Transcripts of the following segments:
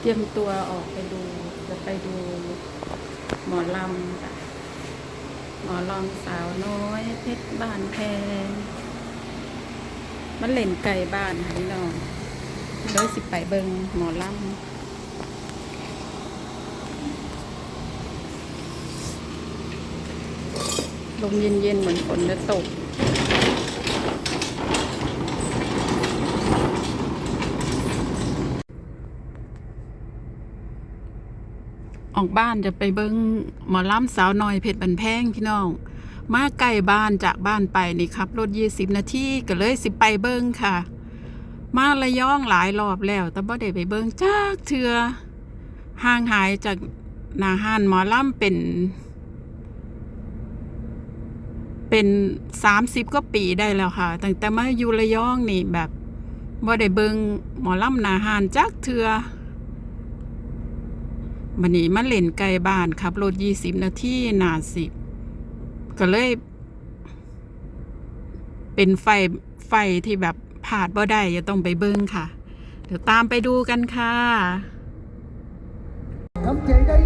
เตรียมตัวออกไปดูจะไปดูหมอลำจ้ะหมอลำสาวน้อยเพชรบ้านแพงมันเล่นไก่บ้านค่ะพี่น้องเลยสิบไปเบิงหมอลำลมเย็นๆเหมือนฝนจะตก ออกบ้านจะไปเบิงหมอล่ำสาวน้อยเพชรบันแพงพี่น้อง มาใกล้บ้านจากบ้านไปนี่ครับรถยี่สิบนาทีก็เลยสิไปเบิงค่ะ มาระยองหลายรอบแล้ว แต่บ่ได้ไปเบิงจากเทือห่างหายจากนาหานหมอล่ำเป็น เป็นสามสิบก็ปีได้แล้วค่ะตั้งแต่มาอยู่ระยองนี่แบบบ่ได้เบิงหมอล่ำนาหานจากเทือ วันนี้มาเล่นไกลบ้านขับรถยี่สิบนาทีนาสิบก็เลย เป็นไฟไฟที่แบบผ่าดบ่ได้จะต้องไปเบิ้งค่ะ เดี๋ยวตามไปดูกันค่ะทำใจได้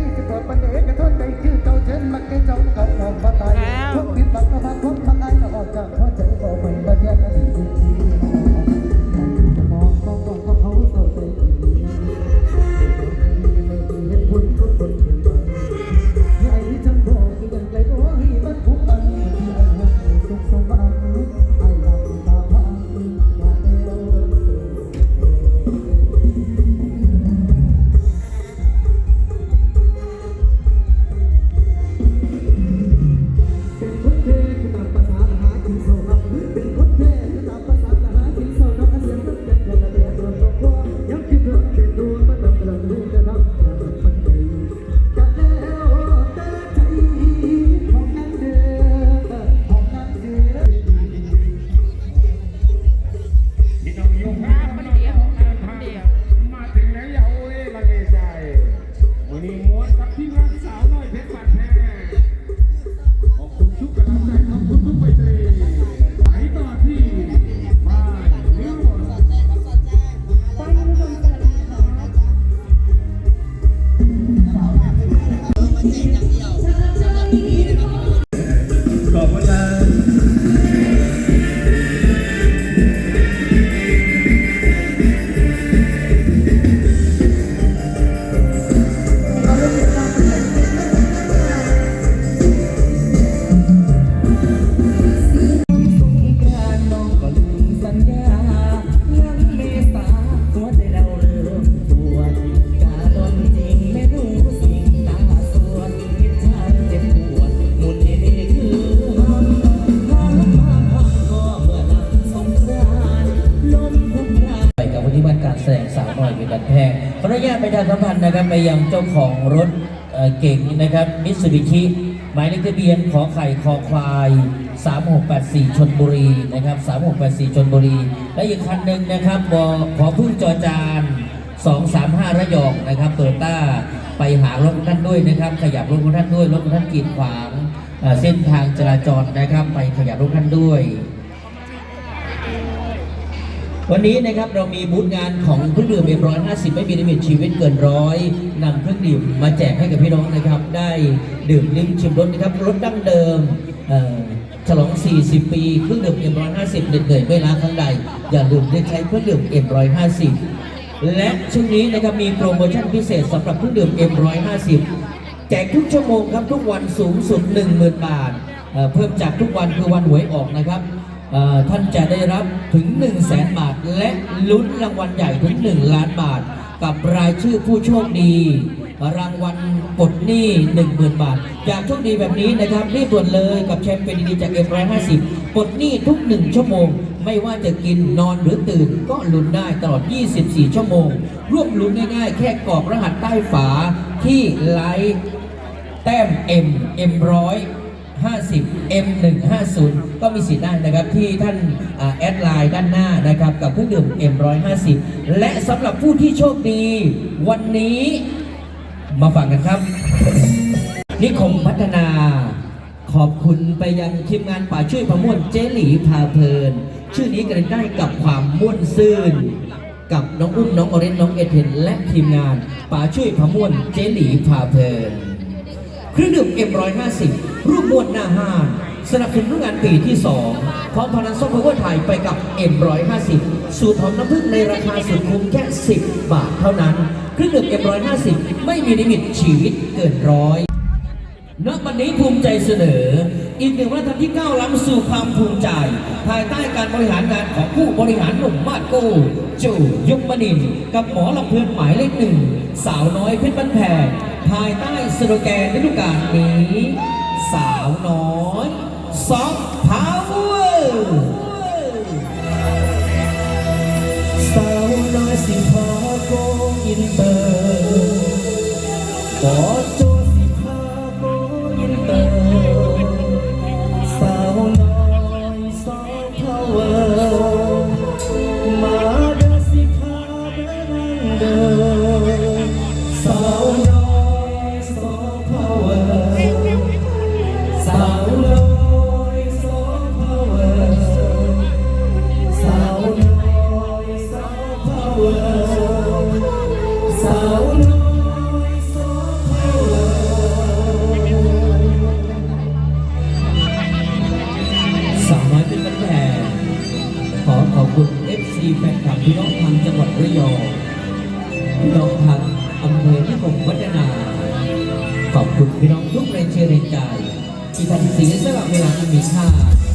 ขออนุญาตไปทางสัมพันธ์นะครับไปยังเจ้าของรถเเก่งนะครับมิตซูบิชิหมายเลขทะเบียนขอไข่คอควาย 3684 ชนบุรีนะครับ 3684 ชนบุรี และอีกคันหนึ่งนะครับบอขอพึ่งจอจาน 235 ระยองนะครับโตโยต้าไปหารถของท่านด้วยนะครับ ขยับรถของท่านด้วยรถของท่านกีดขวางเอ่อเส้นทางจราจรนะครับ ไปขยับรถท่านด้วย วันนี้นะครับเรามีบูธงานของเครื่องดื่มเอ็มร้อยห้าสิบไม่มีลิมิตชีวิตเกินร้อยนำเครื่องดื่มมาแจกให้กับพี่น้องนะครับ ได้ดื่มลิ้มชิมรสนะครับรสดั้งเดิมเอ่อฉลอง 40 ปีเครื่องดื่มเอ็มร้อยห้าสิบเหนื่อยไม่ล้าครั้งใด อย่าลืมได้ใช้เครื่องดื่มเอ็มร้อยห้าสิบและช่วงนี้นะครับมีโปรโมชั่นพิเศษสำหรับเครื่องดื่มเอ็มร้อยห้าสิบแจกทุกชั่วโมงครับทุกวันสูงสุด 10,000 บาทเอ่อเพิ่มจากทุกวันคือวันหวยออกนะครับ ท่านจะได้รับถึง 1 0 0 0 0แบาท และลุ้นรางวัลใหญ่ถึง 1 ล้านบาท กับรายชื่อผู้โชคดี รางวัลปลดหนี้ 10,000 บาท อยากโชคดีแบบนี้นะครับรีบด่วนเลยกับแชมเปญดีจาก F150 ปลดหนี้ทุก 1 ชั่วโมง ไม่ว่าจะกินนอนหรือตื่นก็ลุ้นได้ตลอด 24 ชั่วโมง ร่วมลุ้นง่ายๆ แค่กรอกรหัสใต้ฝาที่ไลฟ์แต้ม M M ร้อย 50 M 150 ก็มีสิทธิ์ได้นะครับที่ท่านแอดไลน์ด้านหน้านะครับกับเครื่องดื่ม M 150 และสำหรับผู้ที่โชคดี วันนี้มาฟังกันครับ นิคมพัฒนาขอบคุณไปยังทีมงานป่าช่วยพะม่วนเจหลีพาเพลิน ชื่อนี้กันได้กับความม่วนซื่นกับน้องอุ้มน้องออเรนน้องเอเทนและทีมงานป๋าช่วยพะม่วนเจหลีพาเพลินเครื่องดื่ม M150 รูปมวลหน้าห้าสนับสนุนงานปีที่ 2 พร้อมพนันซอฟต์พาวเวอร์ไทยไปกับ M150 สูตรหอมน้ำผึ้งในราคาสุดคุ้มแค่ 10 บาทเท่านั้น เครื่องดื่ม M150 ไม่มีลิมิตชีวิตเกินร้อยณวันนี้ภูมิใจเสนอ อีกหนึ่งวัฒนธรรมที่ก้าวล้ำสู่ความภูมิใจ ภายใต้การบริหารงานของผู้บริหารหนุ่มมาดโก้จูยุกมนินกับหมอลำเพลินหมายเลขหนึ่ง สาวน้อยเพชรบ้านแพงภายใต้สโลแกนฤดูกาลนี้ สาวน้อยซอฟพาวเวอร์สาวน้อยสิพาโกอินเตอร์กอดโจ ขอบคุณพี่น้องทุกแรงเชียร์แรงใจที่ทำเสียสละเวลาอันมีค่า